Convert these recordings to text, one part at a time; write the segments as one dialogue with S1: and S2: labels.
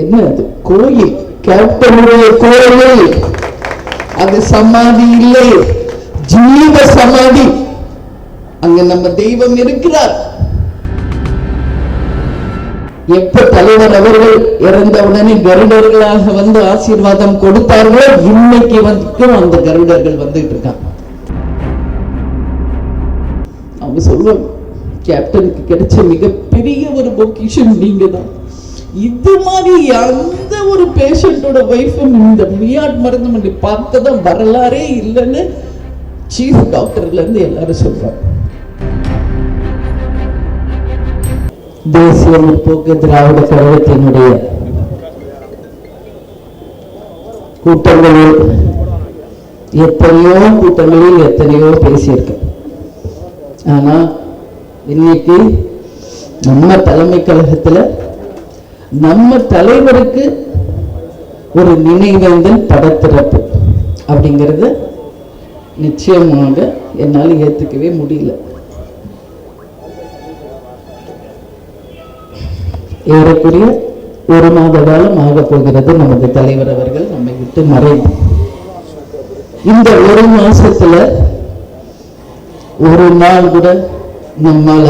S1: என்ன அது? கோயில் கேப்டனுடைய கோயில் அது சமாதி இல்லை. ஜீவ சமாதி. அங்க நம்ம தெய்வம் இருக்கிறார். எப்ப தலைவர் அவர்கள் இறந்த உடனே கருடர்களாக வந்து ஆசீர்வாதம் கொடுத்தார்களோ இன்னைக்கு வரைக்கும் அந்த கருடர்கள் வந்துட்டு இருக்காங்க. அவங்க சொல்லுவாங்க கேப்டனுக்கு கிடைச்ச மிகப்பெரிய ஒரு பொக்கிஷன் நீங்க தான் இது மாதிரி எந்த ஒரு பேஷண்டோட ஒய்ஃபும் இந்த மியாட் மருந்துமனை பார்த்ததும் வரலாறே இல்லைன்னு சீஃப் டாக்டர்ல இருந்து எல்லாரும் சொல்றாங்க. தேசிய முற்போக்கு திராவிட கழகத்தினுடைய கூட்டங்களில் எத்தனையோ கூட்டங்களில் எத்தனையோ பேசியிருக்கேன். ஆனா இன்னைக்கு நம்ம தலைமை கழகத்துல நம்ம தலைவருக்கு ஒரு நினைவேந்தல் படத்திறப்பு அப்படிங்கிறது நிச்சயமாக என்னால் ஏத்துக்கவே முடியல. ஏறக்குரிய ஒரு மாத காலம் ஆக போகிறது நமது தலைவர் அவர்கள் நம்மை விட்டு மறைந்து. இந்த ஒரு மாசத்துல ஒரு நாள் கூட நம்மால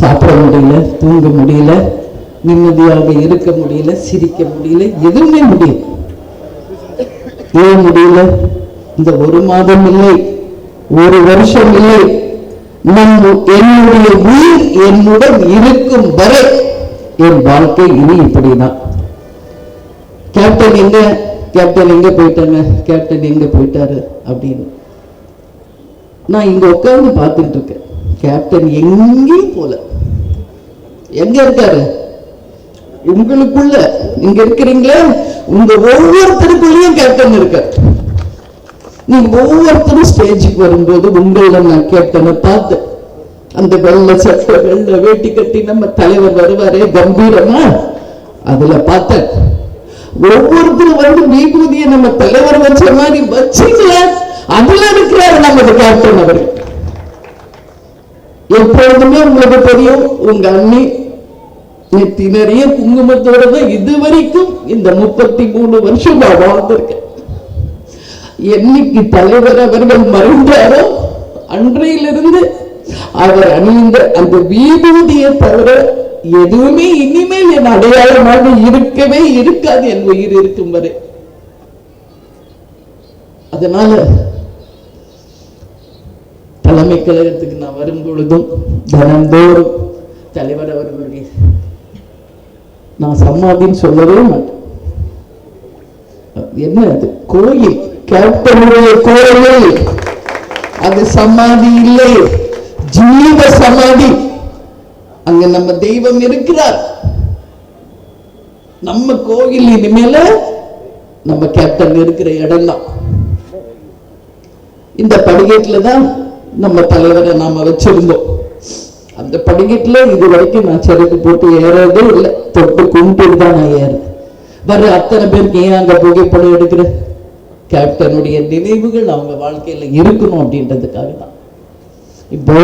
S1: சாப்பிட முடியல தூங்க முடியல நிம்மதியாக இருக்க முடியல சிரிக்க முடியல எதுவுமே முடியல. ஏன் முடியல? இந்த ஒரு மாதம் இல்லை ஒரு வருஷம் இல்லை. நம் என்னுடைய உயிர் என்னுடன் இருக்கும் வரை என் வாழ்க்கை இனி இப்படிதான். கேப்டன் எங்க? கேப்டன் எங்க போயிட்டாங்க? கேப்டன் எங்க போயிட்டாரு அப்படின்னு. நான் இங்க உட்காந்து பார்த்துட்டு இருக்கேன். கேப்டன் எங்கேயும் போல. எங்க இருக்காரு? உங்களுக்குள்ள நீங்க இருக்கிறீங்களே உங்க ஒவ்வொருத்தருக்குள்ளயும் கேப்டன் இருக்க. நீங்க ஒவ்வொருத்தரும் ஸ்டேஜுக்கு வரும்போது உங்கள நான் கேப்டனை பார்த்தேன் அந்த வெள்ள சட்டை வெள்ளை வேட்டி கட்டி நம்ம தலைவர் வருவாரே கம்பீரமா? அதுல பார்த்தேன். ஒவ்வொருத்தரும் வந்து விபூதியை நம்ம தலைவர் வச்ச மாதிரி வச்சுக்கல அதுல இருக்கிறாரு நமது கேப்டன் அவர்கள் எப்பொழுதுமே உங்களுக்கு தெரியும் உங்க அண்ணி திணறிய நிறைய குங்குமத்தோட தான் இது வரைக்கும் இந்த முப்பத்தி மூணு வருஷம் நான் வாழ்ந்திருக்கேன். என்னைக்கு தலைவர் அவர்கள் மறைந்தாரோ அன்றையிலிருந்து அவர் அணிந்த அந்த வீபூதியை தவிர எதுவுமே இனிமேல் என் அடையாளமாக இருக்கவே இருக்காது என் உயிர் இருக்கும் வரை. அதனால தலைமை கழகத்துக்கு நான் வரும் பொழுதும் தினந்தோறும் தலைவர் அவர்களுடைய நான் சமாதின்னு சொல்லவே மாட்டேன் என்ன அது? கோயில். கேப்டனுடைய கோயில். அது சமாதி இல்லை. ஜீவ சமாதி. அங்க நம்ம தெய்வம் இருக்கிறார். நம்ம கோயில் இனிமேல நம்ம கேப்டன் இருக்கிற இடம் தான் இந்த படிக்கட்டுல தான் நம்ம தலைவரை நாம வச்சிருந்தோம். அந்த படிக்கட்டுல இது வரைக்கும் நான் செருப்பு போட்டு ஏறதே இல்லை. தொட்டு கும்பிட்டு தான் நான் ஏறேன் வர அத்தனை பேருக்கு ஏன் அங்க புகைப்படம் எடுக்கிற? கேப்டனுடைய நினைவுகள் அவங்க வாழ்க்கையில இருக்கணும் அப்படின்றதுக்காக தான் இப்போ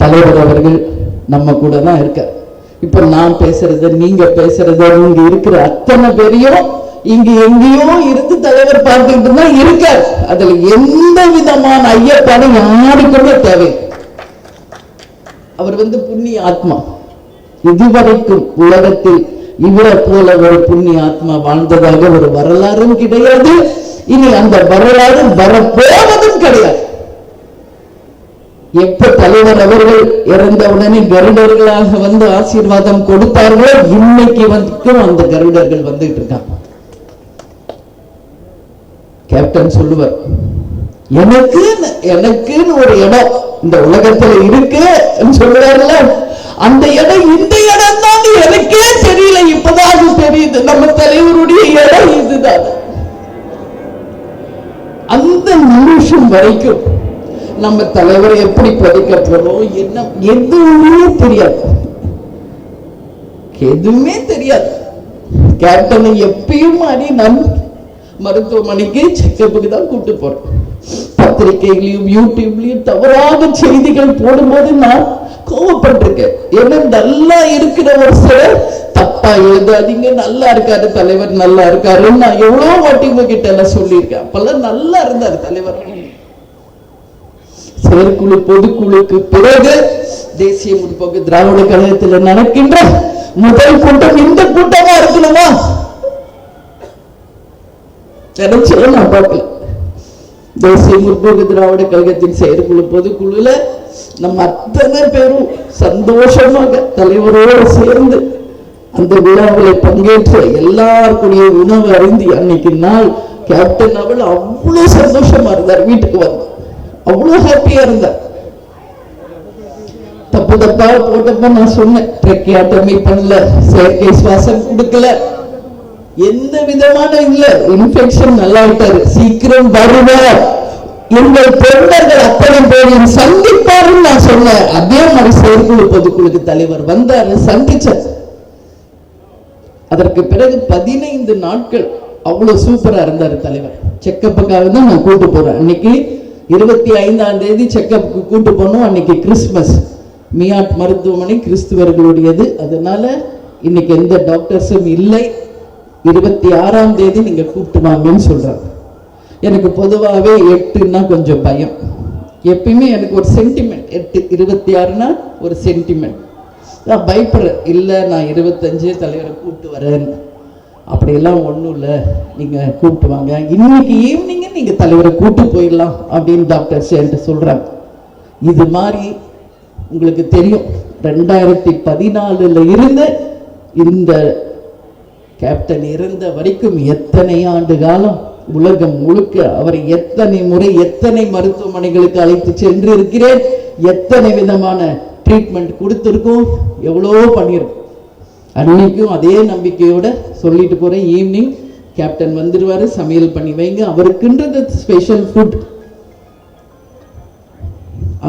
S1: தலைவர் அவர்கள் நம்ம கூட தான் இருக்கார். இப்போ நான் பேசுறத நீங்க பேசுறத இங்க இருக்கிற அத்தனை பேரையும் இங்க எங்கேயோ இருந்து தலைவர் பார்த்துக்கிட்டு தான் இருக்கார். அதுல எந்த விதமான ஐயப்பாடும் யாருக்குமே தேவை அவர் வந்து புண்ணிய ஆத்மா. இதுவரைக்கும் உலகத்தில் இவரை போல ஒரு புண்ணிய ஆத்மா வாழ்ந்ததாக ஒரு வரலாறும் கிடையாது. இனி அந்த வரலாறு வரப்போவதும் கிடையாது. எப்ப தலைவர் அவர்கள் இறந்த உடனே கருடர்களாக வந்து ஆசீர்வாதம் கொடுத்தார்களோ இன்னைக்கு வரைக்கும் அந்த கருடர்கள் வந்துட்டு இருக்காங்க. கேப்டன் சொல்லுவார் எனக்கு எனக்குன்னு ஒரு இடம் இந்த உலகத்துல இருக்கு சொல்றாருல அந்த இடம் இந்த இடம் தான் எனக்கே தெரியல. இப்பதான் தெரியுது. நம்ம தலைவருடைய இடம் இதுதான். அந்த நிமிஷம் வரைக்கும் நம்ம தலைவரை எப்படி பதிக்க போறோம் என்ன எதுவுமே தெரியாது. எதுவுமே தெரியாது. கேப்டனை எப்பயும் மாதிரி நான் மருத்துவமனைக்கு செக்கப்புக்கு தான் கூப்பிட்டு போறோம். பத்திரிகைகளையும் யூடியூப்லயும் தவறாக செய்திகள் போடும்போது நான் கோவப்பட்டிருக்கேன். ஏன்னா நல்லா இருக்கிற ஒரு சிலர் தப்பா எழுதாதீங்க நல்லா இருக்காரு தலைவர் நல்லா இருக்காரு நான் எவ்வளவு வாட்டி உங்ககிட்ட எல்லாம் சொல்லியிருக்கேன். அப்பெல்லாம் நல்லா இருந்தாரு தலைவர். செயற்குழு பொதுக்குழுக்கு பிறகு தேசிய முற்போக்கு திராவிட கழகத்தில் நடக்கின்ற முதல் கூட்டம் இந்த கூட்டமா இருக்கணுமா? நினைச்சே நான் பார்க்கல. தேசிய முற்போக்கு திராவிட கழகத்தின் செயற்குழு பொதுக்குழுல நம்ம அத்தனை பேரும் சந்தோஷமாக தலைவரோடு சேர்ந்து அந்த விழாவில் பங்கேற்ற எல்லாருக்குடைய உணவு அறிந்து அன்னைக்கு நாள் கேப்டன் அவள் அவ்வளவு சந்தோஷமா இருந்தார். வீட்டுக்கு வந்து அவ்வளவு ஹாப்பியா இருந்தார். தப்பு தப்பா போட்டப்ப நான் சொன்னேன் ட்ரெக்கியாட்டமி பண்ணல செயற்கை சுவாசம் கொடுக்கல எந்த விதமான இல்ல. இன்ஃபெக்ஷன் நல்லா விட்டாரு சீக்கிரம் வருவார். எங்கள் தொண்டர்கள் அத்தனை பேரையும் சந்திப்பாருன்னு நான் சொன்னேன். அதே மாதிரி செயற்குழு பொதுக்குழுக்கு தலைவர் வந்தாரு சந்திச்சார் அதற்கு பிறகு பதினைந்து நாட்கள் அவ்வளவு சூப்பரா இருந்தாரு தலைவர். செக்கப்புக்காக தான் நான் கூட்டு போறேன். அன்னைக்கு இருபத்தி ஐந்தாம் தேதி செக்கப்புக்கு கூட்டு போனோம். அன்னைக்கு கிறிஸ்துமஸ். மியாட் மருத்துவமனை கிறிஸ்துவர்களுடையது. அதனால இன்னைக்கு எந்த டாக்டர்ஸும் இல்லை. இருபத்தி ஆறாம் தேதி நீங்க கூப்பிட்டு வாங்கன்னு சொல்கிறாங்க எனக்கு பொதுவாகவே எட்டுன்னா கொஞ்சம் பயம். எப்பயுமே எனக்கு ஒரு சென்டிமெண்ட் எட்டு இருபத்தி ஆறுனா ஒரு சென்டிமெண்ட் நான் பயப்படுறேன் இல்லை நான் இருபத்தஞ்சு தலைவரை கூப்பிட்டு வரேன். அப்படியெல்லாம் ஒன்றும் இல்லை. நீங்கள் கூப்பிட்டு வாங்க. இன்னைக்கு ஈவினிங்கே நீங்கள் தலைவரை கூப்பிட்டு போயிடலாம் அப்படின்னு டாக்டர் என்கிட்ட சொல்கிறாங்க இது மாதிரி உங்களுக்கு தெரியும். ரெண்டாயிரத்தி பதினாலுல இருந்து இந்த கேப்டன் இறந்த வரைக்கும் எத்தனை ஆண்டு காலம் உலகம் முழுக்க அவரை எத்தனை முறை எத்தனை மருத்துவமனைகளுக்கு அழைத்து சென்று இருக்கிறேன் எத்தனை விதமான ட்ரீட்மெண்ட் கொடுத்துருக்கோம்? எவ்வளோ பண்ணியிருக்கோம். அன்னைக்கும் அதே நம்பிக்கையோட சொல்லிட்டு போகிறேன் ஈவினிங் கேப்டன் வந்துடுவார் சமையல் பண்ணி வைங்க. அவருக்குன்றது ஸ்பெஷல் ஃபுட்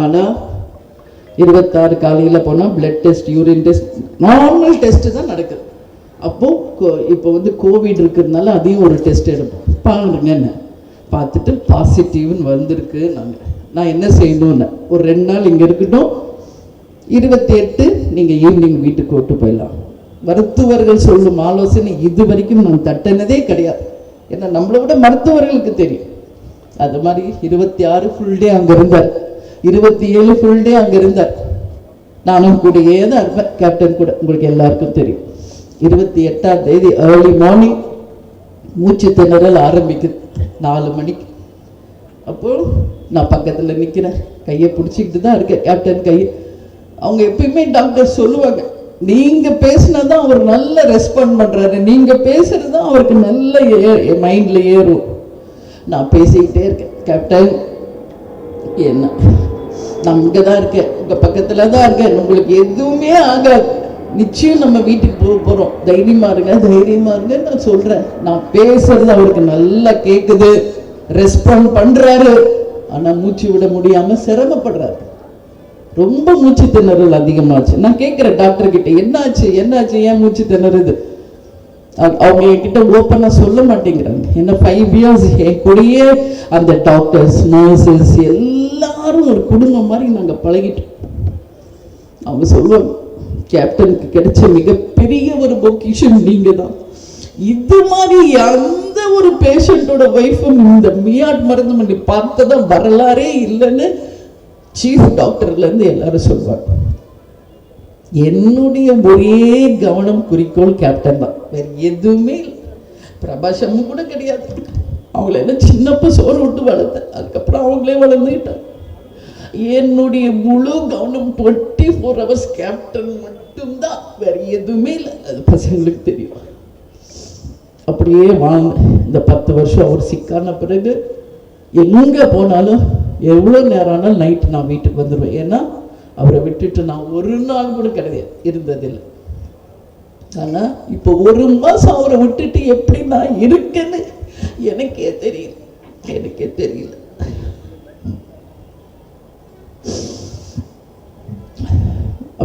S1: ஆனால் இருபத்தாறு காலையில் போனால் blood test urine test normal test தான் நடக்குது. அப்போ கோ- இப்போ வந்து கோவிட் இருக்கிறதுனால அதையும் ஒரு டெஸ்ட் எடுப்போம். பாருங்க என்ன? பார்த்துட்டு பாசிட்டிவ்னு வந்திருக்கு நாங்கள் நான் என்ன செய்யணும்னு? ஒரு ரெண்டு நாள் இங்கே இருக்கட்டும். இருபத்தி எட்டு நீங்கள் ஈவினிங் வீட்டுக்கு விட்டு போயிடலாம். மருத்துவர்கள் சொல்லும் ஆலோசனை இது வரைக்கும் நான் தட்டினதே கிடையாது. ஏன்னா நம்மளை விட மருத்துவர்களுக்கு தெரியும். அது மாதிரி இருபத்தி ஆறு ஃபுல் டே அங்கே இருந்தார். இருபத்தி ஏழு ஃபுல் டே அங்கே இருந்தார். நானும் கூடயே தான் இருப்பேன். கேப்டன் கூட. உங்களுக்கு எல்லாருக்கும் தெரியும். இருபத்தி எட்டாம் தேதி ஏர்லி மார்னிங் மூச்சு திணறல் ஆரம்பிக்குது. நாலு மணிக்கு. அப்போ நான் பக்கத்தில் நிற்கிறேன் கையை பிடிச்சிக்கிட்டு தான் இருக்கேன். கேப்டன் கையை. அவங்க எப்பயுமே டாக்டர் சொல்லுவாங்க நீங்கள் பேசினா தான் அவர் நல்ல ரெஸ்பாண்ட் பண்ணுறாரு நீங்கள் பேசுறது தான் அவருக்கு நல்ல மைண்ட்ல ஏறும். நான் பேசிக்கிட்டே இருக்கேன். கேப்டன் என்ன? நான் இங்கே தான் இருக்கேன். உங்கள் பக்கத்தில் தான் இருக்கேன். உங்களுக்கு எதுவுமே ஆகாது. நிச்சயம் நம்ம வீட்டுக்கு போக போகிறோம் தைரியமா இருங்க தைரியமா இருங்க நான் சொல்கிறேன் நான் பேசுறது அவருக்கு நல்லா கேட்குது ரெஸ்பாண்ட் பண்ணுறாரு ஆனால் மூச்சு விட முடியாமல் சிரமப்படுறாரு. ரொம்ப மூச்சு திணறல் அதிகமாச்சு. நான் கேட்குறேன் டாக்டர் கிட்ட என்னாச்சு? என்னாச்சு? ஏன் மூச்சு திணறுது? அவங்க என்கிட்ட ஓப்பனாக சொல்ல மாட்டேங்கிறாங்க. என்ன ஃபைவ் இயர்ஸ் என் கூடயே அந்த டாக்டர்ஸ் நர்சஸ் எல்லாரும் ஒரு குடும்பம் மாதிரி நாங்கள் பழகிட்டோம். அவங்க சொல்லுவாங்க கேப்டனுக்கு கிடைச்ச மிகப்பெரிய ஒரு பொக்கிஷன் நீங்க தான் இது மாதிரி எந்த ஒரு பேஷண்டோட ஒய்ஃபும் இந்த மியாட் மருந்துமனை பார்த்ததா வரலாறே இல்லைன்னு சீஃப் டாக்டர்ல இருந்து எல்லாரும் சொல்லுவாங்க என்னுடைய ஒரே கவனம் குறிக்கோள் கேப்டன் தான். வேற எதுவுமே இல்லை. பிரபாஷமும் கூட கிடையாது. அவங்கள என்ன சின்னப்ப சோறு விட்டு வளர்த்தேன். அதுக்கப்புறம் அவங்களே வளர்ந்துக்கிட்டாங்க. என்னுடைய முழு கவனம் டுவெண்ட்டி ஃபோர் ஹவர்ஸ் கேப்டன் மட்டும்தான். வேற எதுவுமே இல்லை. அது பசங்களுக்கு தெரியும். அப்படியே வாங்க இந்த பத்து வருஷம் அவர் சிக்கான பிறகு எங்கே போனாலும் எவ்வளோ நேரம் ஆனாலும் நைட்டு நான் வீட்டுக்கு வந்துடுவேன் ஏன்னா அவரை விட்டுட்டு நான் ஒரு நாள் கூட கிடையாது இருந்ததில்லை. ஆனால் இப்போ ஒரு மாதம் அவரை விட்டுட்டு எப்படி நான் இருக்கேன்னு எனக்கே தெரியல. எனக்கே தெரியல.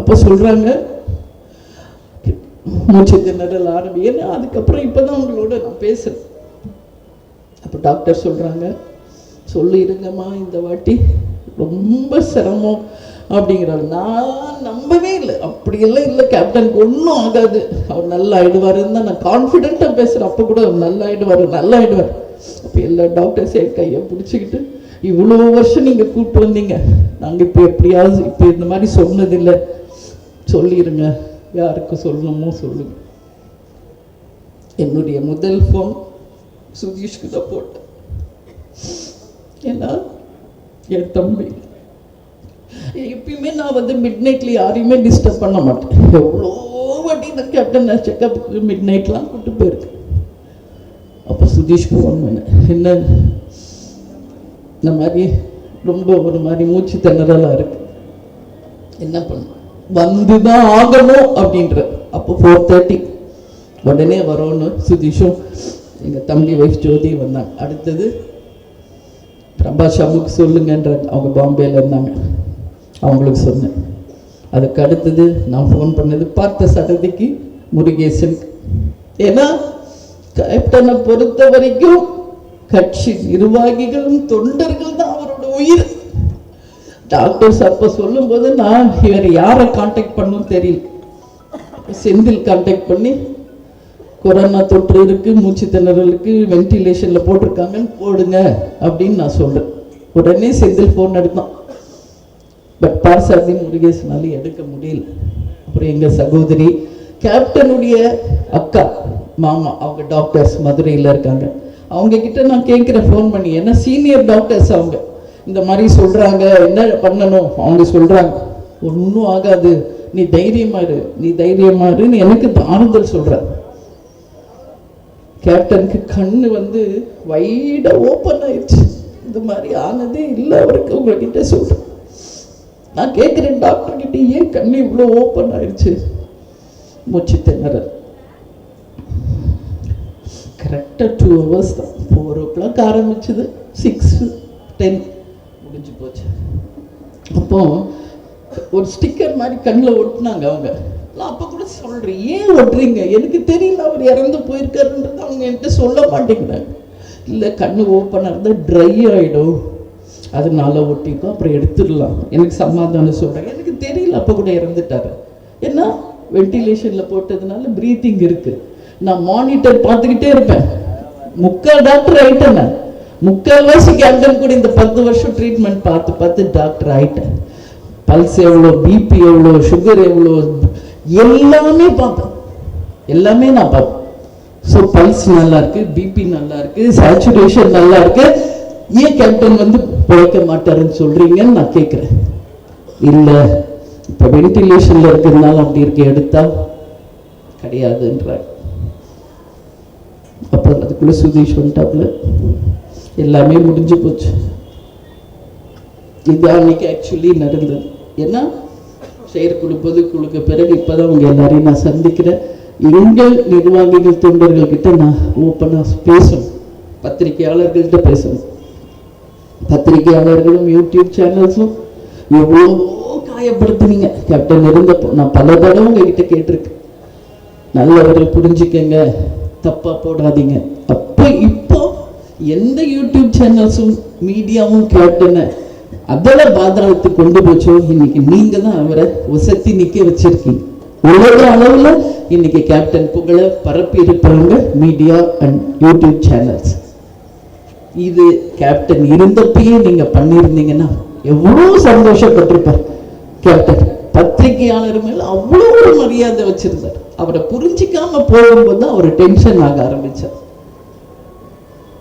S1: அப்போ சொல்றாங்க மூச்சு திணறல் ஆரம்பின்னு அதுக்கப்புறம் இப்பதான் உங்களோட நான் பேசுகிறேன் அப்போ டாக்டர் சொல்றாங்க சொல்லிடுங்கம்மா இந்த வாட்டி ரொம்ப சிரமம் அப்படிங்கிறாரு. நான் நம்பவே இல்லை. அப்படியெல்லாம் இல்லை கேப்டனுக்கு ஒன்றும் ஆகாது. அவர் நல்லா ஆயிடுவாருன்னு தான் நான் கான்ஃபிடென்ட்டாக பேசுகிறேன் அப்போ கூட அவர் நல்லா ஆயிடுவார் நல்லா ஆயிடுவார். அப்போ எல்லா டாக்டர்ஸையும் என் கையை பிடிச்சிக்கிட்டு இவ்வளோ வருஷம் நீங்கள் கூப்பிட்டு வந்தீங்க. நாங்கள் இப்போ எப்படியாவது இப்போ இந்த மாதிரி சொன்னதில்லை. சொல்லிடுங்க யாருக்கு சொல்லணுமோ சொல்லுங்க. என்னுடைய முதல் ஃபோன் சுதீஷ்க்கு தான் போட்டேன். ஏன்னா என் தம்பி. எப்பயுமே நான் வந்து மிட் நைட்ல யாரையுமே டிஸ்டர்ப் பண்ண மாட்டேன். எவ்வளோ வாட்டி நான் கேப்டன் செக்கப்புக்கு மிட் நைட்லாம் கூப்பிட்டு போயிருக்கேன். அப்போ சுதீஷ்க்கு ஃபோன் பண்ணேன். என்ன இந்த மாதிரி ரொம்ப ஒரு மாதிரி மூச்சு திணறலாக இருக்கு. என்ன பண்ண வந்துதான் ஆகணும் அப்படின்ற. அப்போ ஃபோர் தேர்ட்டி உடனே வரோன்னு சுதீஷும் எங்கள் தம்பி ஒய்ஃப் ஜோதி வந்தாங்க. அடுத்தது பிரபா ஷாமுக்கு சொல்லுங்கன்ற அவங்க பாம்பேல இருந்தாங்க. அவங்களுக்கு சொன்னேன். அதுக்கு அடுத்தது நான் ஃபோன் பண்ணது பார்த்த சடதிக்கு முருகேசன். ஏன்னா கேப்டனை பொறுத்த வரைக்கும் கட்சி நிர்வாகிகளும் தொண்டர்கள் தான் அவரோட உயிர். டாக்டர்ஸ் அப்போ சொல்லும்போது நான் இவர் யாரை காண்டாக்ட் பண்ணும் தெரியல. செந்தில் காண்டாக்ட் பண்ணி கொரோனா தொற்று இருக்கு மூச்சு திணறலுக்கு வென்டிலேஷன்ல போட்டிருக்காங்கன்னு போடுங்க அப்படின்னு நான் சொல்றேன். உடனே செந்தில் ஃபோன் எடுத்தான். பட் பார்சாதி முருகேசனால எடுக்க முடியல. அப்புறம் எங்க சகோதரி கேப்டனுடைய அக்கா மாமா அவங்க டாக்டர்ஸ் மதுரையில் இருக்காங்க. அவங்க கிட்ட நான் கேட்குறேன் ஃபோன் பண்ணி ஏன்னா சீனியர் டாக்டர்ஸ் அவங்க? இந்த மாதிரி சொல்றாங்க என்ன பண்ணணும்? அவங்க சொல்றாங்க. ஒன்றும் ஆகாது. நீ தைரியமா இரு. நீ தைரியமா இருன்னு எனக்கு ஆறுதல் சொல்றாரு கேப்டனுக்கு கண்ணு வந்து வைடா ஓப்பன் ஆயிடுச்சு. இந்த மாதிரி ஆனதே இல்லை. அவருக்கு உங்ககிட்ட சொல்றேன். நான் கேட்குறேன் டாக்டர் கிட்ட ஏன் கண்ணு இவ்வளோ ஓப்பன் ஆயிடுச்சு? மூச்சு திணறல். கரெக்டாக டூ ஹவர்ஸ் தான். ஃபோர் ஓ கிளாக் ஆரம்பிச்சது சிக்ஸ் டென் முடிஞ்சு போச்சு. அப்போ ஒரு ஸ்டிக்கர் மாதிரி கண்ணில் ஒட்டினாங்க அவங்க. நான் அப்போ கூட சொல்கிறேன் ஏன் ஒட்டுறீங்க? எனக்கு தெரியல அவர் இறந்து போயிருக்காருன்றது அவங்க என்கிட்ட சொல்ல மாட்டேங்கிறாங்க. இல்லை கண்ணு ஓப்பனாக இருந்தால் ட்ரை ஆகிடும் அதனால ஒட்டிக்கும் அப்புறம் எடுத்துடலாம். எனக்கு சமாதானம் சொல்கிறேன் எனக்கு தெரியல அப்போ கூட இறந்துட்டாரு. ஏன்னா வென்டிலேஷனில் போட்டதுனால ப்ரீத்திங் இருக்குது நான் மானிட்டர் பார்த்துக்கிட்டே இருப்பேன். முக்கால் டாக்டர் ஆகிட்டேன் நான். முக்கால்வாசி கேப்டன் கூட இந்த பத்து வருஷம் ட்ரீட்மெண்ட் பார்த்து பார்த்து டாக்டர் ஆயிட்டேன் பல்ஸ் எவ்வளோ பிபி எவ்வளோ சுகர் எவ்வளோ எல்லாமே பார்ப்பேன். எல்லாமே நான் பார்ப்பேன். ஸோ பல்ஸ் நல்லா இருக்கு பிபி நல்லா இருக்கு சேச்சுரேஷன் நல்லா இருக்கு ஏன் கேப்டன் வந்து பிழைக்க மாட்டாருன்னு சொல்றீங்கன்னு நான் கேட்குறேன் இல்லை இப்போ வென்டிலேஷன்ல இருக்கிறதுனால அப்படி இருக்கு எடுத்தா கிடையாதுன்றாங்க அப்புறம் அதுக்குள்ள சுதீஷ் வந்துட்டாப்புல எல்லாமே முடிஞ்சு போச்சு. இது அன்னைக்கு ஆக்சுவலி நடந்தது. ஏன்னா செயற்குழு பொதுக்குழுக்கு பிறகு இப்போதான் உங்க எல்லாரையும் நான் சந்திக்கிறேன். எங்கள் நிர்வாகிகள் தொண்டர்கள் கிட்ட நான் ஓப்பனாக பேசணும். பத்திரிகையாளர்கள்ட்ட பேசணும். பத்திரிகையாளர்களும் யூடியூப் சேனல்ஸும் எவ்வளோ காயப்படுத்துனீங்க. கேப்டன் இருந்தப்போ நான் பல தடவை உங்ககிட்ட கேட்டிருக்கேன். நல்லவர்கள் புரிஞ்சுக்கங்க தப்பா போடாதீங்க. அப்போ இப்போ எந்த யூடியூப் சேனல்ஸும் மீடியாவும் கேப்டனை அதில் பாதாளத்துக்கு கொண்டு போச்சோ இன்னைக்கு நீங்க தான் அவரை உசத்தி நிக்க வச்சிருக்கீங்க. உலக அளவுல இன்னைக்கு கேப்டன் புகழ பரப்பி இருப்பாங்க மீடியா அண்ட் யூடியூப் சேனல்ஸ் இது கேப்டன் இருந்தப்பயே நீங்க பண்ணியிருந்தீங்கன்னா எவ்வளோ சந்தோஷப்பட்டிருப்பார். கேப்டன் பத்திரிகையாளர் மேல அவ்வளோ ஒரு மரியாதை வச்சிருந்தார். அவரை புரிஞ்சிக்காம போகும்போது தான் அவர் டென்ஷன் ஆக ஆரம்பிச்சார்.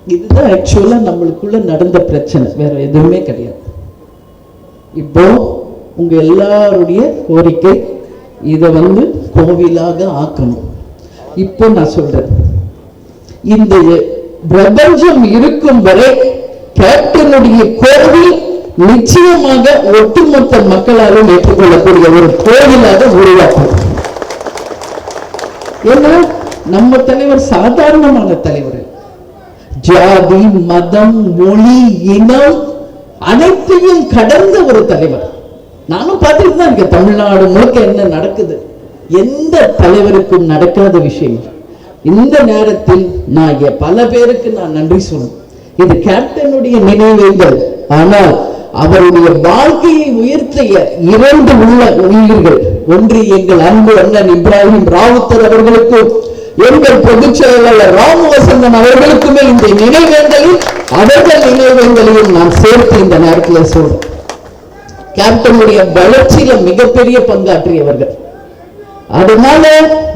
S1: இதுதான் ஆக்சுவலா நம்மளுக்குள்ள நடந்த பிரச்சனை. வேற எதுவுமே கிடையாது. இப்போ உங்க எல்லாருடைய கோரிக்கை இதை வந்து கோவிலாக ஆக்கணும். இப்போ நான் சொல்றேன். இந்த பிரபஞ்சம் இருக்கும் வரை கேப்டனுடைய கோவில் நிச்சயமாக ஒட்டுமொத்த மக்களாலும் ஏற்றுக்கொள்ளக்கூடிய ஒரு கோவிலாக உருவாக்கும். ஏன்னா நம்ம தலைவர் சாதாரணமான தலைவர். ஜாதி மதம் மொழி இனம் அனைத்தையும் கடந்த ஒரு தலைவர். நானும் பார்த்துட்டு தான் இருக்கேன். தமிழ்நாடு முழுக்க என்ன நடக்குது? எந்த தலைவருக்கும் நடக்காத விஷயம். இந்த நேரத்தில் நான் பல பேருக்கு நான் நன்றி சொல்லணும். இது கேப்டனுடைய நினைவுகள். ஆனால் அவருடைய வாழ்க்கையை உயர்த்திய இரண்டு உள்ள உயிர்கள் ஒன்று எங்கள் அன்பு அண்ணன் இப்ராஹிம் ராவுத்தர் அவர்களுக்கும் எங்கள் பொதுச் செயலாளர் ராமவசந்தன் அவர்களுக்குமே இந்த நினைவேந்தலில் அவர்கள் நினைவேந்தலையும் நான் சேர்த்து இந்த நேரத்தில் சொல்றேன் கேப்டனுடைய வளர்ச்சியில மிகப்பெரிய பங்காற்றியவர்கள். அதனால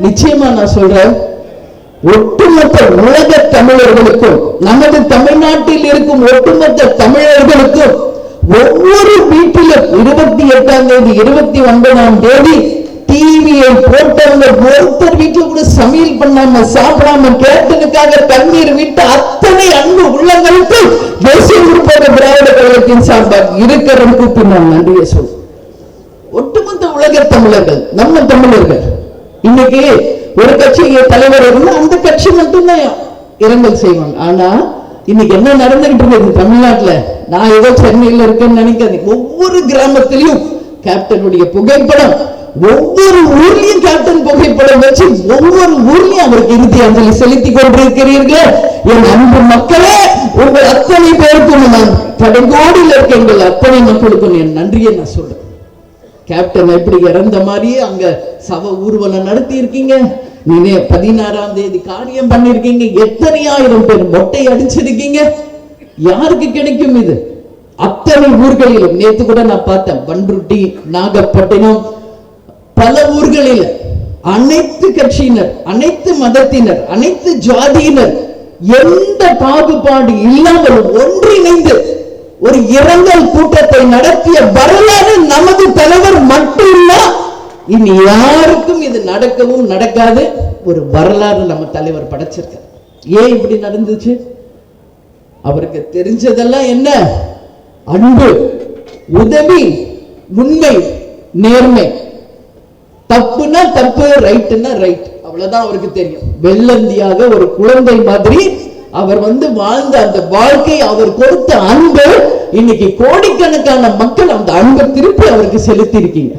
S1: நிச்சயமா நான் சொல்றேன் ஒட்டுமொத்த உலக தமிழர்களுக்கும் நமது தமிழ்நாட்டில் இருக்கும் ஒட்டுமொத்த தமிழர்களுக்கும் ஒவ்வொரு வீட்டிலும் இருபத்தி எட்டாம் தேதி இருபத்தி ஒன்பதாம் தேதி டிவியை போட்டவங்க ஒருத்தர் வீட்டுல கூட சமையல் பண்ணாம சாப்பிடாம கேட்டனுக்காக தண்ணீர் விட்டு அத்தனை அன்பு உள்ளங்களுக்கு தேசிய முற்போக்கு திராவிட கழகத்தின் சார்பாக இருக்கிறதுக்கு நான் நன்றியை சொல்றேன் ஒட்டுமொத்த உலக தமிழர்கள் நம்ம தமிழர்கள் இன்னைக்கு ஒரு கட்சி தலைவர் இருந்தா அந்த கட்சி மட்டும்தான் இரங்கல் செய்வாங்க. ஆனா இன்னைக்கு என்ன நடந்துகிட்டு இருக்குது தமிழ்நாட்டுல? நான் ஏதோ சென்னையில இருக்கேன்னு நினைக்காது ஒவ்வொரு கிராமத்திலையும் கேப்டனுடைய புகைப்படம் ஒவ்வொரு ஊர்லயும் கேப்டன் புகைப்படம் வச்சு ஒவ்வொரு ஊர்லயும் அவருக்கு இறுதி அஞ்சலி செலுத்திக் கொண்டிருக்கிறீர்கள். என் அன்பு மக்களே உங்கள் அத்தனை பேருக்கும் நான் கடுங்கோடியில் இருக்க எங்கள் அத்தனை மக்களுக்கும் என் நன்றியை நான் சொல்றேன். கேப்டன் எப்படி இறந்த மாதிரியே அங்க சவ ஊர்வலம் நடத்தி இருக்கீங்க நீனே பதினாறாம் தேதி காரியம் பண்ணிருக்கீங்க எத்தனை ஆயிரம் பேர் மொட்டை அடிச்சிருக்கீங்க? யாருக்கு கிடைக்கும் இது? அத்தனை ஊர்களிலும் நேத்து கூட நான் பார்த்தேன். பன்ருட்டி நாகப்பட்டினம் பல ஊர்களில் அனைத்து கட்சியினர் அனைத்து மதத்தினர் அனைத்து ஜாதியினர் எந்த பாகுபாடு இல்லாமல் ஒன்றிணைந்து ஒரு இரங்கல் கூட்டத்தை நடத்திய வரலாறு நமது தலைவர் மட்டும்தான். இனி யாருக்கும் இது நடக்கவும் நடக்காது. ஒரு வரலாறு நம்ம தலைவர் படைச்சிருக்கார். ஏன் இப்படி நடந்துச்சு? அவருக்கு தெரிஞ்சதெல்லாம் என்ன? அன்பு உதவி உண்மை நேர்மை. தப்புனா தப்பு ரைட்டுன்னா ரைட் அவ்வளவுதான் அவருக்கு தெரியும். வெள்ளந்தியாக ஒரு குழந்தை மாதிரி அவர் வந்து வாழ்ந்த அந்த வாழ்க்கை அவர் கொடுத்த அன்பு இன்னைக்கு கோடிக்கணக்கான மக்கள் அந்த அன்பை திருப்பி அவருக்கு செலுத்தி இருக்கீங்க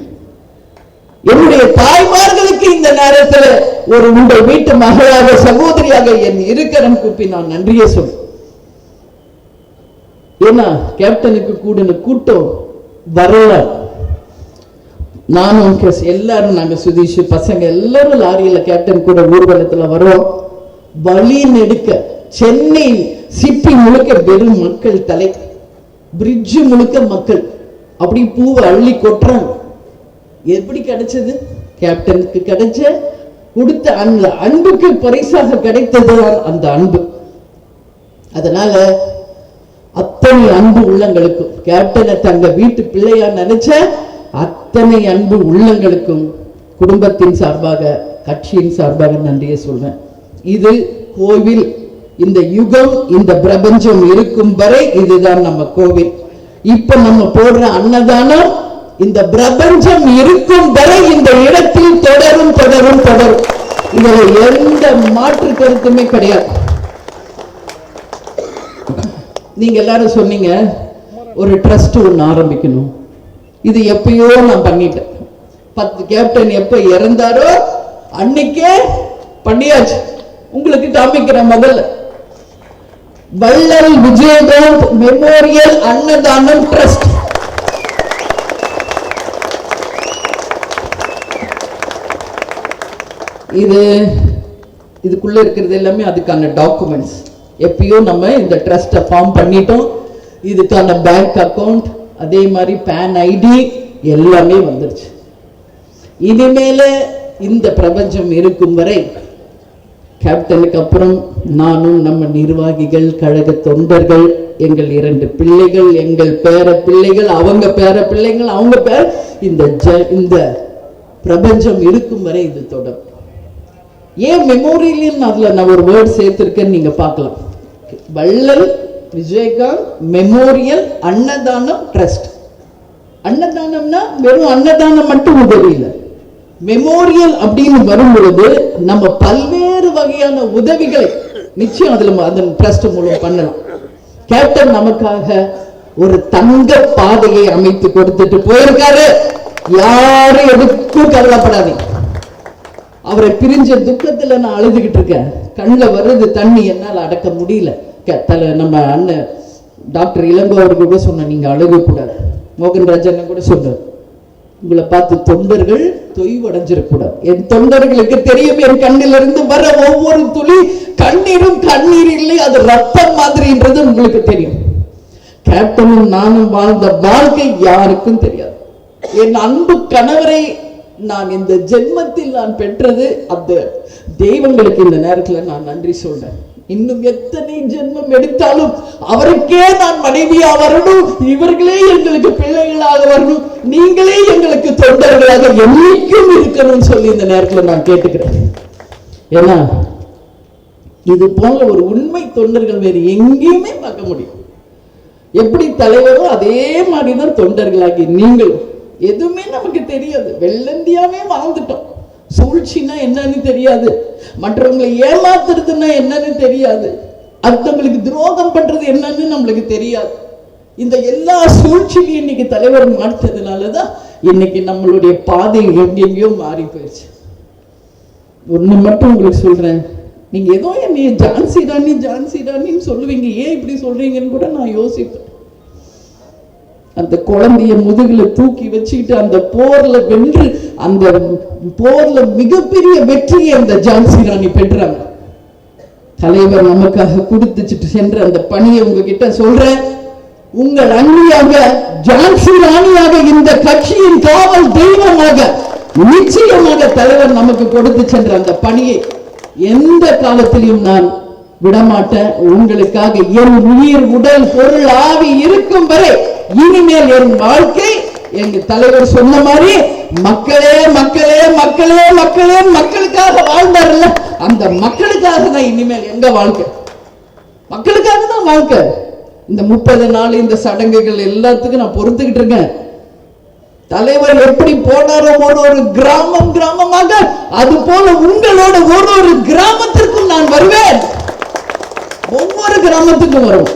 S1: என்னுடைய தாய்மார்களுக்கு இந்த நேரத்தில் ஒரு உங்கள் வீட்டு மகளாக சகோதரியாக என் இருக்கிறன் கூப்பி நான் நன்றியை சொல் ஏன்னா கேப்டனுக்கு கூடின கூட்டம் வரலாறு நானும் கிறிஸ் எல்லாரும் நாங்கள் சுதீஷ் பசங்க எல்லாரும் லாரியில் கேப்டன் கூட ஊர்வலத்தில் வரோம் வழி நெடுக்க சென்னை சிப்பி முழுக்க வெறும் மக்கள் தலை. பிரிட்ஜு முழுக்க மக்கள். அப்படி பூவை அள்ளி கொட்டுறாங்க. எப்படி கிடைச்சது? கேப்டனுக்கு கிடைச்ச கொடுத்த அந்த அன்புக்கு பரிசாக கிடைத்தது அந்த அன்பு. அதனால அத்தனை அன்பு உள்ளங்களுக்கும். கேப்டனை தங்க வீட்டு பிள்ளையா நினைச்ச அத்தனை அன்பு உள்ளங்களுக்கும் குடும்பத்தின் சார்பாக கட்சியின் சார்பாக நன்றியை சொல்றேன் இது கோவில் இந்த யுகம் இந்த பிரபஞ்சம் இருக்கும் வரை இதுதான் நம்ம கோவில். இப்ப நம்ம போடுற அன்னதானம் இந்த பிரபஞ்சம் இருக்கும் வரை இந்த இடத்தில் தொடரும் தொடரும் தொடரும். இதுல எந்த மாற்று கருத்துமே கிடையாது. நீங்க எல்லாரும் சொன்னீங்க ஒரு ட்ரஸ்ட் ஒன்று ஆரம்பிக்கணும். இது எப்பயோ நான் பண்ணிட்டேன். பத்து கேப்டன் எப்ப இறந்தாரோ அன்னைக்கே பண்ணியாச்சு. உங்களுக்கு காமிக்கிறேன் முதல்ல. வள்ளல் விஜயகாந்த் மெமோரியல் அன்னதானம் ட்ரஸ்ட் இது இதுக்குள்ள இருக்கிறது எல்லாமே அதுக்கான டாக்குமெண்ட்ஸ் எப்பயோ நம்ம இந்த ட்ரஸ்ட்டை ஃபார்ம் பண்ணிட்டோம். இதுக்கான பேங்க் அக்கவுண்ட் அதே மாதிரி பேன் ஐடி எல்லாமே வந்துருச்சு இனிமேல இந்த பிரபஞ்சம் இருக்கும் வரை கேப்டனுக்கு அப்புறம் நானும் நம்ம நிர்வாகிகள் கழக தொண்டர்கள் எங்கள் இரண்டு பிள்ளைகள் எங்கள் பேர பிள்ளைகள் அவங்க பேர பிள்ளைகள் அவங்க பேர் இந்த ஜ இந்த பிரபஞ்சம் இருக்கும் வரை இது தொடரும். ஏன் மெமோரியல் அதுல நான் ஒரு வேர்ட் சேர்த்திருக்கேன்னு நீங்க பார்க்கலாம். வள்ளல் விஜயகாந்த் மெமோரியல் அன்னதானம் ட்ரஸ்ட் அன்னதானம்னா வெறும் அன்னதானம் மட்டும் உதவி இல்லை மெமோரியல் அப்படின்னு வரும்பொழுது நம்ம பல்வேறு வகையான உதவிகளை நிச்சயம் அதுல அந்த ட்ரஸ்ட் மூலம் பண்ணலாம். கேப்டன் நமக்காக ஒரு தங்க பாதையை அமைத்து கொடுத்துட்டு போயிருக்காரு. யாரும் எதுக்கும் கவலைப்படாதீங்க. அவரை பிரிஞ்ச துக்கத்துல நான் அழுதுகிட்டு இருக்கேன். கண்ணில் வர்றது தண்ணி என்னால் அடக்க முடியல. தலை நம்ம அண்ணன் டாக்டர் இளங்கோ அவர்கள் கூட சொன்ன நீங்க அழுகக்கூடாது. மோகன்ராஜன் கூட சொன்னார் உங்களை பார்த்து தொண்டர்கள் தொய்வடைஞ்சிடக்கூடாது. என் தொண்டர்களுக்கு தெரியும் என் கண்ணிலிருந்து வர ஒவ்வொரு துளி கண்ணீரும் கண்ணீர் இல்லை அது ரத்தம் மாதிரின்றது உங்களுக்கு தெரியும். கேப்டனும் நானும் வாழ்ந்த வாழ்க்கை யாருக்கும் தெரியாது. என் அன்பு கணவரை நான் இந்த ஜென்மத்தில் நான் பெற்றது அந்த தெய்வங்களுக்கு இந்த நேரத்துல நான் நன்றி சொல்றேன். இன்னும் எத்தனை ஜென்மம் எடுத்தாலும் அவருக்கே நான் மனைவியா வரணும். இவர்களே எங்களுக்கு பிள்ளைகளாக வரணும். நீங்களே எங்களுக்கு தொண்டர்களாக என்னைக்கும் இருக்கணும்னு சொல்லி இந்த நேரத்துல நான் கேட்டுக்கிறேன். ஏன்னா இது போல ஒரு உண்மை தொண்டர்கள் வேறு எங்கேயுமே பார்க்க முடியும். எப்படி தலைவரோ அதே மாதிரிதான் தொண்டர்களாகி நீங்களும் எதுவுமே நமக்கு தெரியாது. வெள்ளந்தியாவே வாழ்ந்துட்டோம். சூழ்ச்சின்னா என்னன்னு தெரியாது. மற்றவங்களை ஏமாத்துறதுன்னா என்னன்னு தெரியாது. அடுத்தவங்களுக்கு துரோகம் பண்றது என்னன்னு நம்மளுக்கு தெரியாது. இந்த எல்லா சூழ்ச்சியும் இன்னைக்கு தலைவர் மாற்றதுனாலதான் இன்னைக்கு நம்மளுடைய பாதை எங்கெங்கேயோ மாறி போயிடுச்சு. ஒண்ணு மட்டும் உங்களுக்கு சொல்றேன். நீங்க ஏதோ என்னைய ஜான்சி ராணி ஜான்சி ராணின்னு சொல்லுவீங்க. ஏன் இப்படி சொல்றீங்கன்னு கூட நான் யோசிப்பேன். அந்த குழந்தைய முதுகுல தூக்கி வச்சுக்கிட்டு அந்த போர்ல வென்று அந்த போர்ல மிகப்பெரிய வெற்றியை அந்த ஜான்சி ராணி பெற்றாங்க. தலைவர் நமக்காக கொடுத்துச்சிட்டு சென்ற அந்த பணியை உங்ககிட்ட சொல்றேன். உங்கள் அண்ணியாக ஜான்சி ராணியாக இந்த கட்சியின் காவல் தெய்வமாக நிச்சயமாக தலைவர் நமக்கு கொடுத்து சென்ற அந்த பணியை எந்த காலத்திலையும் நான் விடமாட்டேன். உங்களுக்காக என் உயிர் உடல் பொருள் ஆவி இருக்கும் வரை இனிமேல் என் வாழ்க்கை எங்க தலைவர் சொன்ன மாதிரி மக்களே மக்களே மக்களே மக்களே மக்களுக்காக வாழ்ந்தார்ல அந்த மக்களுக்காக தான் இனிமேல் எங்க வாழ்க்கை? மக்களுக்காக தான் வாழ்க்கை. இந்த முப்பது நாள் இந்த சடங்குகள் எல்லாத்துக்கும் நான் பொறுத்துக்கிட்டு இருக்கேன். தலைவர் எப்படி போனாரோ ஒரு ஒரு கிராமம் கிராமமாக அது போல உங்களோட ஒரு ஒரு கிராமத்திற்கும் நான் வருவேன். ஒவ்வொரு கிராமத்துக்கும் வரும்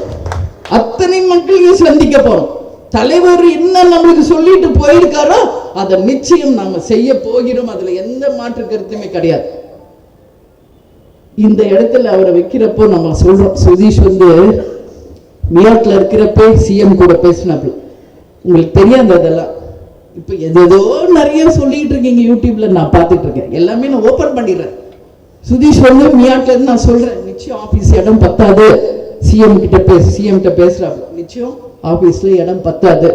S1: அத்தனை மக்களையும் சந்திக்க போறோம். தலைவர் என்ன நம்மளுக்கு சொல்லிட்டு போயிருக்காரோ அதை நிச்சயம் நாம செய்ய போகிறோம். அதுல எந்த மாற்று கருத்துமே கிடையாது. இந்த இடத்துல அவரை வைக்கிறப்போ நம்ம சொல்றோம் சுதீஷ் வந்து நியூயார்க்ல இருக்கிறப்ப சிஎம் கூட பேசினாப்புல. உங்களுக்கு தெரியாது அதெல்லாம். இப்ப எதேதோ நிறைய சொல்லிட்டு இருக்கீங்க யூடியூப்ல நான் பார்த்துட்டு இருக்கேன். எல்லாமே நான் ஓபன் பண்ணிடுறேன். சுதீஷ் வந்து மியாட்ல இருந்து நான் சொல்றேன். நிச்சயம் ஆபீஸ் இடம் பத்தாது. சிஎம் கிட்ட பேச சிஎம் கிட்ட பேசுறாங்க நிச்சயம் ஆபீஸ்ல இடம் பத்தாது.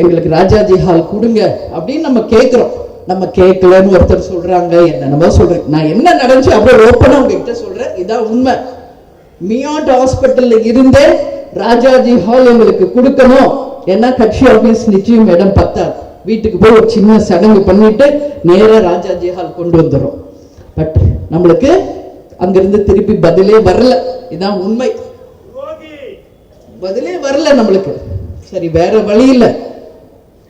S1: எங்களுக்கு ராஜாஜி ஹால் கொடுங்க அப்படின்னு நம்ம கேட்குறோம் நம்ம கேட்கலன்னு ஒருத்தர் சொல்றாங்க என்னென்னமோ சொல்றேன் நான் என்ன நடந்துச்சு அப்படியே ஓப்பனாக உங்ககிட்ட சொல்றேன். இதான் உண்மை. மியாட் ஹாஸ்பிட்டல்ல இருந்தே ராஜாஜி ஹால் எங்களுக்கு கொடுக்கணும். ஏன்னா கட்சி ஆபீஸ் நிச்சயம் இடம் பத்தாது. வீட்டுக்கு போய் ஒரு சின்ன சடங்கு பண்ணிட்டு நேரா ராஜாஜி ஹால் கொண்டு வந்துடும் பட் நம்மளுக்கு அங்கிருந்து திருப்பி பதிலே வரல. இதான் உண்மை. பதிலே வரல நம்மளுக்கு. சரி வேற வழி இல்லை.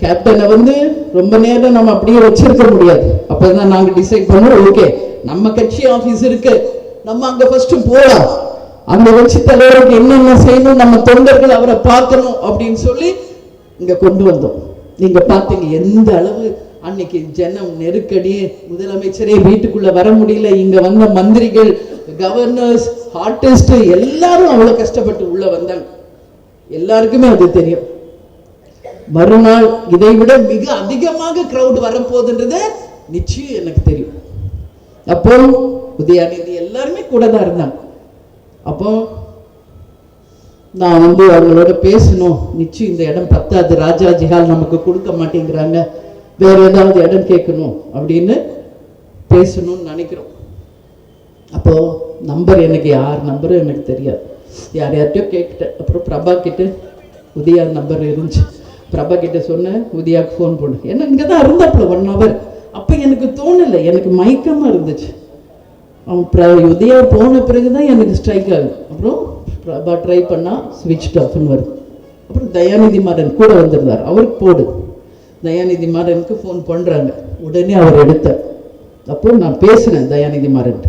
S1: கேப்டனை வந்து ரொம்ப நேரம் நம்ம அப்படியே வச்சிருக்க முடியாது. அப்பதான் நாங்க டிசைட் பண்ணுறோம் ஓகே நம்ம கட்சி ஆபீஸ் இருக்கு. நம்ம அங்க ஃபர்ஸ்ட் போலாம். அந்த வச்சு தலைவருக்கு என்னென்ன செய்யணும் நம்ம தொண்டர்கள் அவரை பார்க்கணும் அப்படின்னு சொல்லி இங்க கொண்டு வந்தோம். நீங்க பார்த்தீங்க எந்த அளவு அன்னைக்கு ஜனம் நெருக்கடி முதலமைச்சரே வீட்டுக்குள்ள வர முடியல. இங்க வந்த மந்திரிகள் கவர்னர்ஸ் ஆர்டிஸ்ட் எல்லாரும் அவ்வளவு கஷ்டப்பட்டு உள்ள வந்தாங்க. எல்லாருக்குமே அது தெரியும். மறுநாள் இதை விட மிக அதிகமாக கிரவுட் வரப்போகுதுன்றது நிச்சயம் எனக்கு தெரியும். அப்போ உதயாநிதி எல்லாருமே கூட தான் இருந்தாங்க. அப்போ நான் வந்து அவங்களோட பேசணும். நிச்சயம் இந்த இடம் பத்தாது. ராஜா ஜிஹால் நமக்கு கொடுக்க மாட்டேங்கிறாங்க. வேற ஏதாவது இடம் கேட்கணும் அப்படின்னு பேசணும்னு நினைக்கிறோம். அப்போ நம்பர் எனக்கு யார்? நம்பரும் எனக்கு தெரியாது. யார் யார்கிட்டயோ கேட்டுட்டேன் அப்புறம் பிரபா கிட்ட உதயா நம்பர் இருந்துச்சு. பிரபா கிட்ட சொன்னேன் உதயாக்கு ஃபோன் பண்ணு. ஏன்னா இங்கே தான் இருந்தாப்புல ஒன் ஹவர் அப்போ எனக்கு தோணலை எனக்கு மயக்கமாக இருந்துச்சு. அவன் உதயா போன பிறகு தான் எனக்கு ஸ்ட்ரைக் ஆகும் அப்புறம் பிரபா ட்ரை பண்ணால் ஸ்விட்ச் ஆஃப்னு வருது. அப்புறம் தயாநிதி மாறன் கூட வந்திருந்தார். அவருக்கு போடு. தயாநிதி மாறனுக்கு ஃபோன் பண்ணுறாங்க உடனே அவர் எடுத்தார். அப்போ நான் பேசினேன் தயாநிதி மாறன்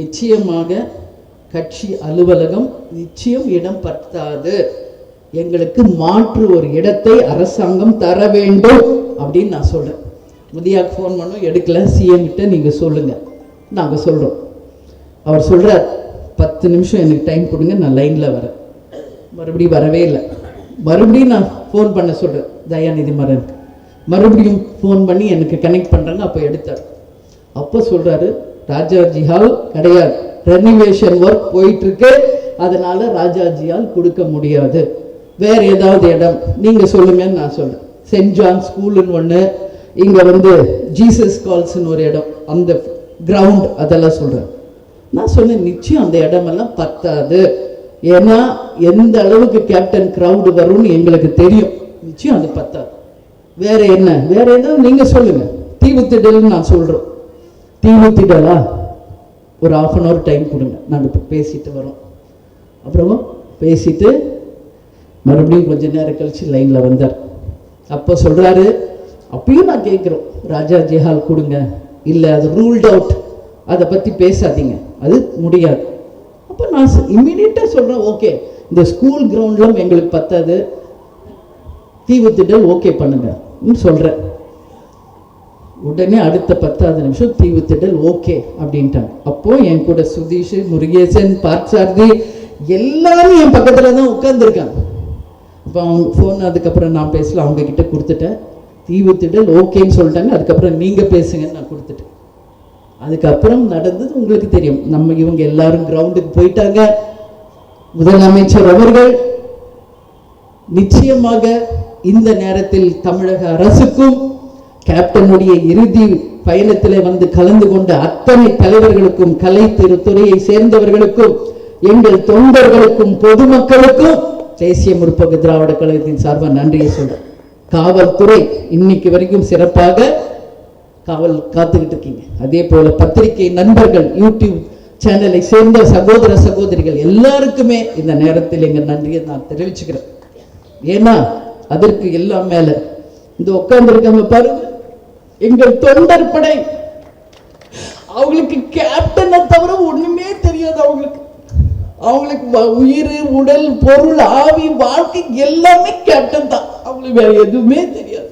S1: நிச்சயமாக கட்சி அலுவலகம் நிச்சயம் இடம் பத்தாது. எங்களுக்கு மாற்று ஒரு இடத்தை அரசாங்கம் தர வேண்டும் அப்படின்னு நான் சொல்கிறேன் முதியாக்கு ஃபோன் பண்ணோம் எடுக்கல சிஎம் கிட்ட நீங்கள் சொல்லுங்கள் நாங்கள் சொல்கிறோம் அவர் சொல்கிறார் பத்து நிமிஷம் எனக்கு டைம் கொடுங்க நான் லைனில் வரேன். மறுபடியும் வரவே இல்லை. மறுபடியும் நான் ஃபோன் பண்ண சொல்கிறேன் தயாநிதி மரனுக்கு மறுபடியும் ஃபோன் பண்ணி எனக்கு கனெக்ட் பண்ணுறாங்க அப்போ எடுத்தார். அப்போ சொல்கிறாரு ராஜாஜி ஹால் கிடையாது. ரெனிவேஷன் ஒர்க் போயிட்டுருக்கு. அதனால் ராஜாஜியால் கொடுக்க முடியாது. வேறு ஏதாவது இடம்? நீங்கள் சொல்லுங்கன்னு நான் சொல்கிறேன் சென்ட் ஜான் ஸ்கூலுன்னு ஒன்று இங்கே வந்து ஜீசஸ் கால்ஸ்னு ஒரு இடம். அந்த கிரவுண்ட் அதெல்லாம் சொல்கிறேன் நான் சொன்னேன் நிச்சயம் அந்த இடமெல்லாம் பத்தாது. ஏன்னா எந்த அளவுக்கு கேப்டன் க்ரௌடு வரும்னு எங்களுக்கு தெரியும். நிச்சயம் அது பத்தாது. வேற என்ன? வேற ஏதாவது நீங்க சொல்லுங்க. தீவுத்திடல்னு நான் சொல்றோம். தீவுத்திடலா? ஒரு ஆஃப் அன் ஹவர் டைம் கொடுங்க. நாங்கள் இப்போ பேசிட்டு வரோம். அப்புறமா பேசிட்டு மறுபடியும் கொஞ்ச நேரம் கழிச்சு லைனில் வந்தார். அப்போ சொல்கிறாரு அப்பயும் நான் கேட்குறோம். ராஜா ஜெஹால் கொடுங்க. இல்லை அது ரூல்ட் அவுட் அதை பற்றி பேசாதீங்க. அது முடியாது. அப்போ நான் இம்மிடியட்டாக சொல்கிறேன் ஓகே இந்த ஸ்கூல் கிரவுண்ட்லாம் எங்களுக்கு பத்தாது. தீவுத்திட்டல் ஓகே பண்ணுங்க. சொல்கிறேன் உடனே அடுத்த பத்தாவது நிமிஷம் தீவுத்திடல் ஓகே அப்படின்ட்டாங்க. அப்போ என் கூட சுதீஷ் முருகேசன் பார்த்தார்தி எல்லாரும் என் பக்கத்தில் தான் உட்காந்துருக்காங்க அப்போ அவங்க ஃபோன் அதுக்கப்புறம் நான் பேசல அவங்க கிட்ட கொடுத்துட்டேன். தீவுத்திடல் ஓகேன்னு சொல்லிட்டாங்க அதுக்கப்புறம் நீங்கள் பேசுங்கன்னு நான் கொடுத்துட்டேன். அதுக்கப்புறம் நடந்தது உங்களுக்கு தெரியும். நம்ம இவங்க எல்லாரும் கிரவுண்டுக்கு போயிட்டாங்க. முதலமைச்சர் அவர்கள் நிச்சயமாக இந்த நேரத்தில் தமிழக அரசுக்கும் கேப்டனுடைய இறுதி பயணத்தில் வந்து கலந்து கொண்ட அத்தனை தலைவர்களுக்கும் கலை துறையை சேர்ந்தவர்களுக்கும் எங்கள் தொண்டர்களுக்கும் பொதுமக்களுக்கும் தேசிய முற்போக்கு திராவிட கழகத்தின் சார்பாக நன்றியை சொல்றேன். காவல்துறை இன்னைக்கு வரைக்கும் சிறப்பாக காவல் காத்துக்கிட்டு இருக்கீங்க. அதே போல பத்திரிகை நண்பர்கள் யூடியூப் சேனலை சேர்ந்த சகோதர சகோதரிகள் எல்லாருக்குமே இந்த நேரத்தில் எங்க நன்றியை நான் தெரிவிச்சுக்கிறேன். ஏன்னா அதற்கு எல்லாம் மேல. இந்த உட்கார்ந்துருக்காங்க பாருங்க. எங்கள் தொண்டர் படை அவங்களுக்கு கேப்டனை தவிர ஒண்ணுமே தெரியாது அவங்களுக்கு. அவங்களுக்கு உயிர் உடல் பொருள் ஆவி வாழ்க்கை எல்லாமே கேப்டன் தான். அவங்களுக்கு வேற எதுவுமே தெரியாது.